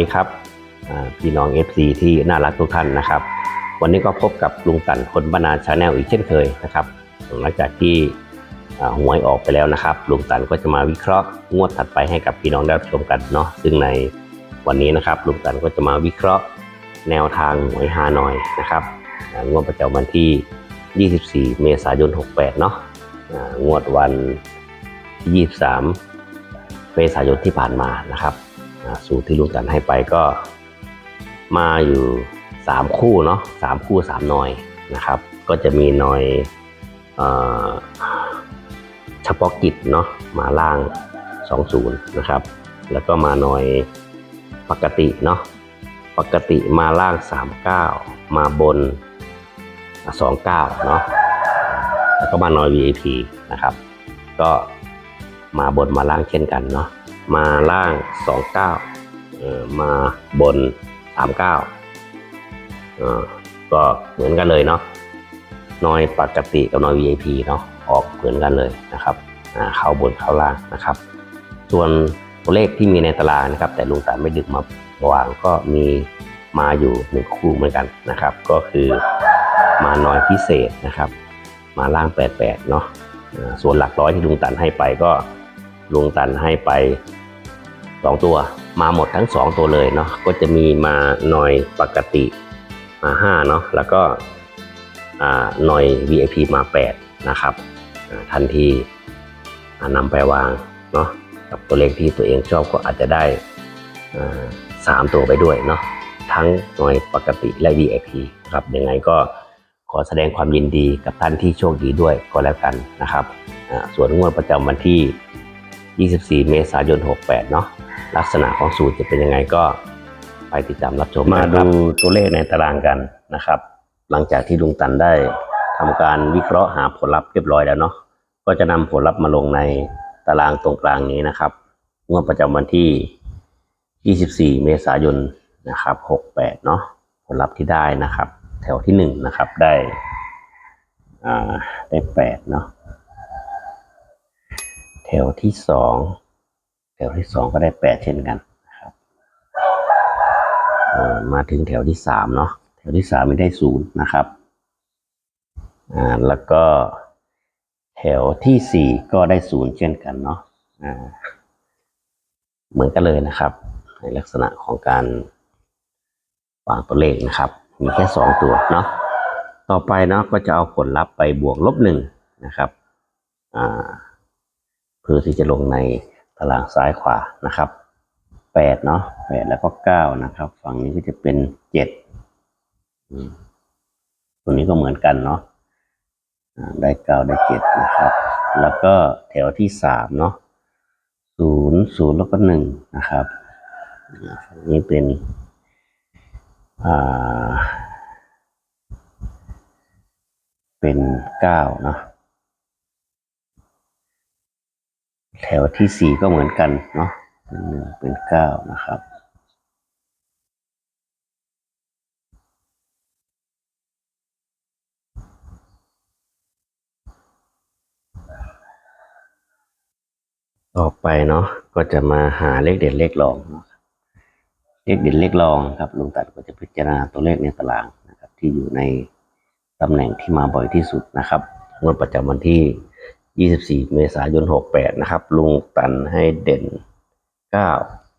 ดีครับพี่น้อง FC ที่น่ารักทุกท่านนะครับ วันนี้ก็พบกับลุงตันคนบรรณาชาแนลอีกเช่นเคยนะครับหลังจากที่หวยออกไปแล้วนะครับ ลุงตันก็จะมาวิเคราะห์งวดถัดไปให้กับพี่น้องได้ชมกันเนาะซึ่งในวันนี้นะครับลุงตันก็จะมาวิเคราะห์แนวทางหวยฮานอยนะครับงวดประจำวันที่ 24 เมษายน 68 เนาะงวดวัน 23 เมษายนที่ผ่านมานะครับ สูตรที่ลุงตันให้ไปก็มาอยู่ 3 คู่เนาะสามคู่สามหน่อยนะครับ ก็จะมีหน่อยเฉพาะกิจเนาะมาล่าง 20 นะครับ แล้วก็มาหน่อยปกติเนาะปกติมาล่าง 39 มาบนอะ29 เนาะแล้วก็มาหน่อย VIP นะครับ ก็มาบนมาล่างเช่นกันเนาะ มาล่าง 29เอ่อมาบน 39เอ่อก็เหมือนกันเลยเนาะนอยปกติกับนอย VIP เนาะออกเหมือนกันเลยนะครับอ่าเข้าบนเข้าล่างนะครับ ส่วนตัวเลขที่มีในตารางนะครับ แต่ลุงตาไม่ดึกมาวางก็มีมาอยู่หนึ่งคู่เหมือนกันนะครับ ก็คือมาน้อยพิเศษนะครับ มาล่าง 88 เนาะส่วนหลักร้อยที่ลุงตันให้ไปก็ลุงตันให้ไป 2 ตัว มาหมดทั้ง 2 ตัวเลยเนาะก็จะมีมาหน่อยปกติมา5เนาะแล้วก็หน่อย VIP มา 8 นะครับทันทีนำไปวางเนาะกับตัวเลขที่ตัวเองชอบก็อาจจะได้อ่าสามตัวไปด้วยเนาะทั้งหน่วยปกติและ VIP ครับยังไงก็ขอแสดงความยินดีกับท่านที่โชคดีด้วยก็แล้วกันนะครับ ส่วนงวดประจำวันที่ 24 เมษายน 68 เนาะ ลักษณะของสูตรจะเป็นยังไงก็ไปติดตามรับชมมาดูตัวเลขในตารางกันนะครับ หลังจากที่ลุงตันได้ทำการวิเคราะห์หาผลลัพธ์เรียบร้อยแล้วเนาะก็จะนำผลลัพธ์มาลงในตารางตรงกลางนี้นะครับงวดประจำวันที่ 24 เมษายนนะครับ 68 เนาะผลลัพธ์ที่ได้นะครับ แถวที่ 1 นะครับได้อ่าได้8เนาะแถวที่ 2 แถวที่2ก็ได้8เช่นกันนะครับมาถึงแถวที่3เนาะแถวที่3ไม่ได้0นย์นะครับอ่าแล้วก็แถวที่สี่ก็ได้0เช่นกันเนาะอ่าเหมือนกันเลยนะครับ ในลักษณะของการวางตัวเลขนะครับ มีแค่2ตัวเนาะต่อไปเนาะก็จะเอาผลลัพธ์ไปบวกลบหนึ่งนะครับอ่าเพื่อที่จะลงใน ตารางซ้ายขวานะครับแปดเนาะแปดแล้วก็เก้านะครับ ฝั่งนี้ก็จะเป็นเจ็ดตัวนี้ก็เหมือนกันเนาะได้เก้าได้เจ็ดนะครับ แล้วก็แถวที่สามเนาะศูนย์ศูนย์แล้วก็หนึ่งนะครับฝั่งนี้เป็นอ่าเป็นเก้าเนาะ แถวที่สี่ก็เหมือนกันเนาะเป็นหนึ่งเป็นเก้านะครับต่อไปเนาะก็จะมาหาเลขเด่นเลขรองเนาะเลขเด่นเลขรองครับลุงตัดก็จะพิจารณาตัวเลขในตารางนะครับ ที่อยู่ในตำแหน่งที่มาบ่อยที่สุดนะครับงวดประจำวันที่ 24 เมษายน 68 นะครับ ลุงตันให้เด่น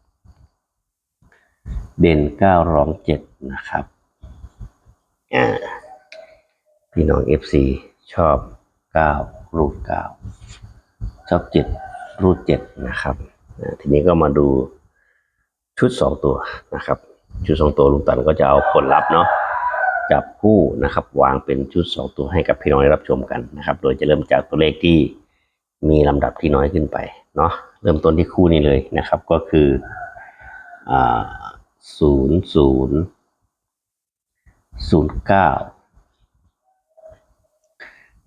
9 เด่น 9 รอง 7 นะครับอ่าพี่น้อง FC ชอบ 9 รูด 9 ชอบ 7 รูด 7 นะครับ ทีนี้ก็มาดูชุด 2 ตัวนะครับ ชุด 2 ตัวลุงตันก็จะเอาผลลัพธ์เนาะ จับคู่นะครับ วางเป็นชุดสองตัวให้กับพี่น้องได้รับชมกันนะครับ โดยจะเริ่มจากตัวเลขที่มีลำดับที่น้อยขึ้นไปเนาะเริ่มต้นที่คู่นี้เลยนะครับก็คืออ่าศูนย์ศูนย์ศูนย์เก้า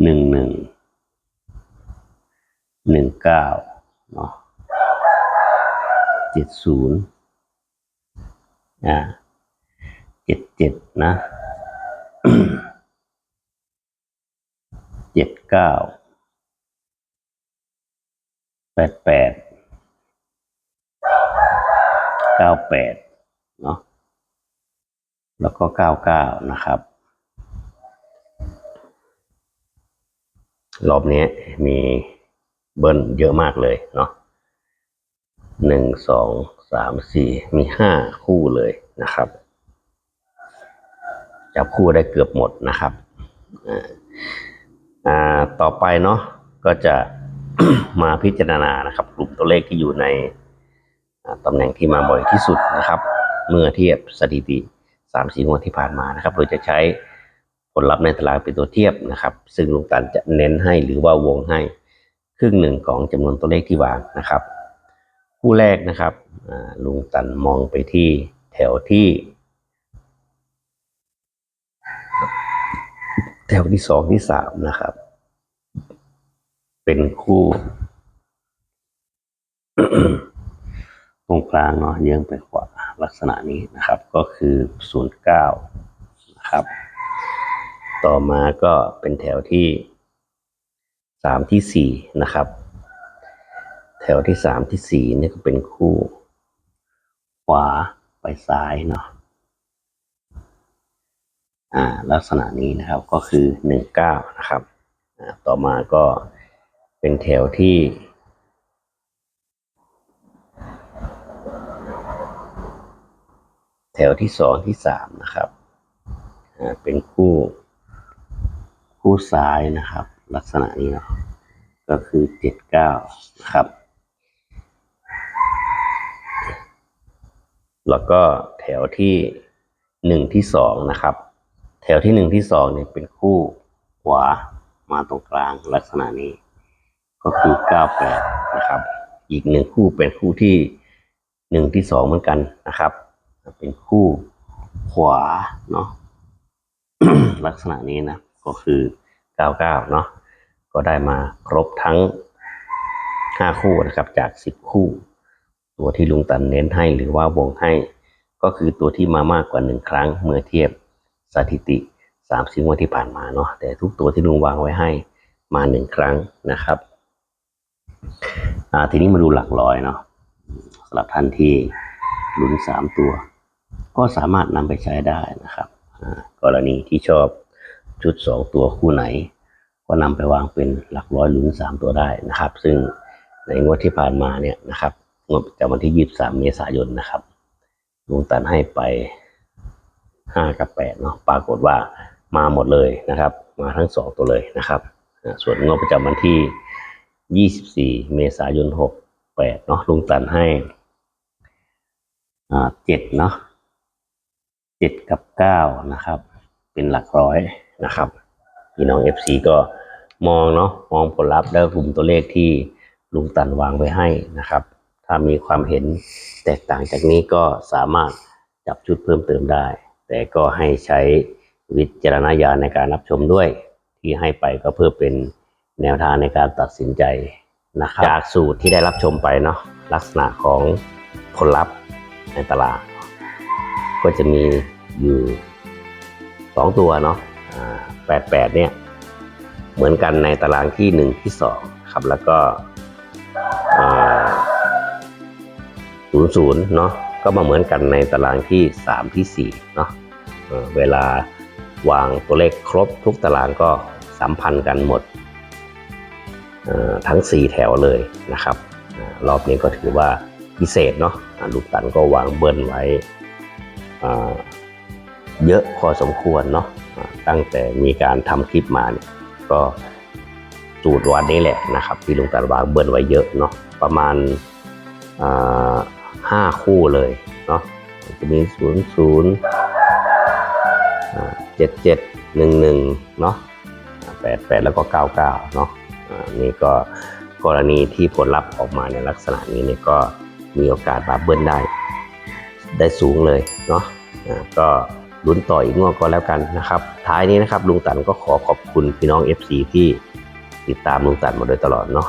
หนึ่งหนึ่งหนึ่งเก้าเนาะเจ็ดศูนย์อ่าเจ็ดเจ็ดนะ จ็ดเก้าแปดแปดเก้าแปดเนาะแล้วก็เก้าเก้านะครับ รอบนี้มีเบิ้ลเยอะมากเลยเนาะหนึ่งสองสามสี่มีห้าคู่เลยนะครับจับคู่ได้เกือบหมดนะครับ อ่าต่อไปเนาะก็จะมาพิจารณานะครับ กลุ่มตัวเลขที่อยู่ในตำแหน่งที่มาบ่อยที่สุดนะครับ เมื่อเทียบสถิติสามสี่งวดที่ผ่านมานะครับ โดยจะใช้ผลลัพธ์ในตารางเป็นตัวเทียบนะครับ ซึ่งลุงตันจะเน้นให้หรือว่าวงให้ครึ่งหนึ่งของจำนวนตัวเลขที่วางนะครับ คู่แรกนะครับลุงตันมองไปที่แถวที่ แถวที่สองที่สามนะครับ เป็นคู่ตรงกลางเนาะเยื้องไปขวาลักษณะนี้นะครับ ก็คือศูนย์เก้านะครับ ต่อมาก็เป็นแถวที่สามที่สี่นะครับ แถวที่สามที่สี่เนี่ยก็เป็นคู่ ขวาไปซ้ายเนาะ อ่าลักษณะนี้นะครับก็คือหนึ่งเก้านะครับอ่าต่อมาก็เป็นแถวที่ แถวที่สองที่สามนะครับอ่าเป็นคู่ คู่ซ้ายนะครับ ลักษณะนี้นะก็คือเจ็ดเก้านะครับ แล้วก็แถวที่หนึ่งที่สองนะครับ วที่หนึ่งที่สองเนี่ยเป็นคู่ขวามาตรงกลางลักษณะนี้ ก็คือเก้าแปดนะครับ อีกหนึ่งคู่เป็นคู่ที่หนึ่งที่สองเหมือนกันนะครับ เป็นคู่ขวาเนาะลักษณะนี้นะ ก็คือเก้าเก้าเนาะก็ได้มาครบทั้งห้าคู่นะครับจากสิบคู่ ตัวที่ลุงตันเน้นให้หรือว่าวงให้ ก็คือตัวที่มามากกว่าหนึ่งครั้งเมื่อเทียบ สถิติสามสิบงวดที่ผ่านมาเนาะแต่ทุกตัวที่ลุงวางไว้ให้มาหนึ่งครั้งนะครับอ่าทีนี้มาดูหลักร้อยเนาะสำหรับท่านที่ลุ้นสามตัว ก็สามารถนำไปใช้ได้นะครับกรณีที่ชอบชุดสองตัวคู่ไหน ก็นำไปวางเป็นหลักร้อยลุ้นสามตัวได้นะครับ ซึ่งในงวดที่ผ่านมาเนี่ยนะครับงวดประจำวันที่ยี่สิบสามเมษายนนะครับลุงตันให้ไป ห้ากับแปดเนาะปรากฏว่ามาหมดเลยนะครับ มาทั้งสองตัวเลยนะครับส่วนงวดประจำวันที่ยี่สิบสี่เมษายนหกแปดเนาะลุงตันให้อ่าเจ็ดเนาะเจ็ดกับเก้านะครับ เป็นหลักร้อยนะครับพี่น้อง FC ก็มองเนาะมองผลลัพธ์และกลุ่มตัวเลขที่ลุงตันวางไว้ให้นะครับ ถ้ามีความเห็นแตกต่างจากนี้ก็สามารถจับชุดเพิ่มเติมได้ แต่ก็ให้ใช้วิจารณญาณในการรับชมด้วย ที่ให้ไปก็เพื่อเป็นแนวทางในการตัดสินใจนะครับจากสูตรที่ได้รับชมไปเนาะลักษณะของผลลัพธ์ในตลาด ก็จะมีอยู่สองตัวเนาะแปดแปดเนี่ยเหมือนกันในตารางที่หนึ่งที่สองครับแล้วก็ศูนย์ศูนย์เนาะ ก็มาเหมือนกันในตารางที่สามที่สี่เนาะเวลาวางตัวเลขครบทุกตารางก็สัมพันธ์กันหมดทั้งสี่แถวเลยนะครับรอบนี้ก็ถือว่าพิเศษเนาะลูกตันก็วางเบิ้ลไว้เยอะพอสมควรเนาะตั้งแต่มีการทำคลิปมาเนี่ยก็สูตรวันนี้แหละนะครับที่ลุงตันวางเบิ้ลไว้เยอะเนาะประมาณ ห้าคู่เลยเนาะจะมีศูนย์ศูนย์เจ็ดเจ็ดหนึ่งหนึ่งเนาะแปดแปดแล้วก็เก้าเก้าเนาะนี่ก็กรณีที่ผลลัพธ์ออกมาในลักษณะนี้เนี่ยก็มีโอกาสมาเบิ้ลได้ ได้สูงเลยเนาะก็ลุ้นต่ออีกงวดก็แล้วกันนะครับ ท้ายนี้นะครับลุงตันก็ขอขอบคุณพี่น้อง FC ที่ติดตามลุงตันมาโดยตลอดเนาะ